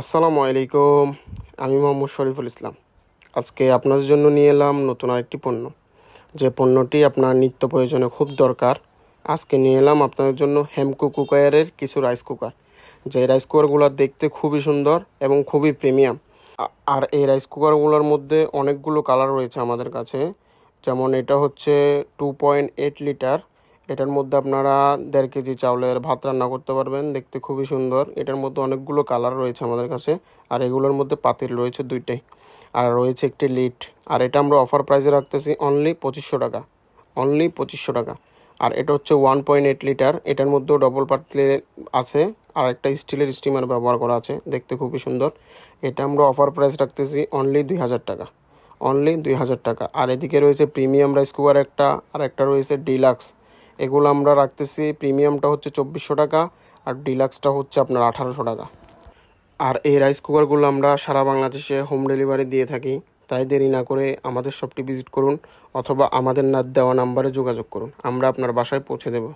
আসসালামু আলাইকুম। আমি মোহাম্মদ শরীফুল ইসলাম। আজকে আপনাদের জন্য নিয়ে এলাম নতুন আরেকটি পণ্য। যে পণ্যটি আপনার নিত্য প্রয়োজনে খুব দরকার। আজকে নিয়ে এলাম আপনাদের জন্য হেমকো কুকারের কিছু রাইস কুকার যে রাইস কুকারগুলো দেখতে খুবই সুন্দর এবং খুবই প্রিমিয়াম আর এই রাইস কুকারগুলোর মধ্যে অনেকগুলো কালার রয়েছে আমাদের কাছে। যেমন এটা হচ্ছে টু পয়েন্ট এইট লিটার এটার মধ্যে আপনারা দেড় কেজি চাউলের ভাত রান্না করতে পারবেন, দেখতে খুবই সুন্দর। এটার মধ্যে অনেকগুলো কালার রয়েছে আমাদের কাছে, আর এগুলোর মধ্যে পাতিল রয়েছে দুইটাই, আর রয়েছে একটি লিড। আর এটা আমরা অফার প্রাইসে রাখতেছি অনলি পঁচিশশো টাকা, অনলি পঁচিশশো টাকা। আর এটা হচ্ছে ওয়ান পয়েন্ট এইট লিটার, এটার মধ্যেও ডবল পাতলে আছে, আর একটা স্টিলের স্টিমার ব্যবহার করা আছে, দেখতে খুবই সুন্দর। এটা আমরা অফার প্রাইস রাখতেছি অনলি দুই হাজার টাকা, অনলি দুই হাজার টাকা। আর এদিকে রয়েছে প্রিমিয়াম রাইস কুকার একটা, আর একটা রয়েছে ডিলাক্স। এগুলো আমরা রাখতেছি। প্রিমিয়ামটা হচ্ছে চব্বিশশো টাকা আর ডিলাক্সটা হচ্ছে আপনার আঠারোশো টাকা। আর এই রাইস কুকারগুলো আমরা সারা বাংলাদেশে হোম ডেলিভারি দিয়ে থাকি। তাই দেরি না করে আমাদের শপটি ভিজিট করুন অথবা আমাদের না দেওয়া নাম্বারে যোগাযোগ করুন। আমরা আপনার বাসায় পৌঁছে দেবো।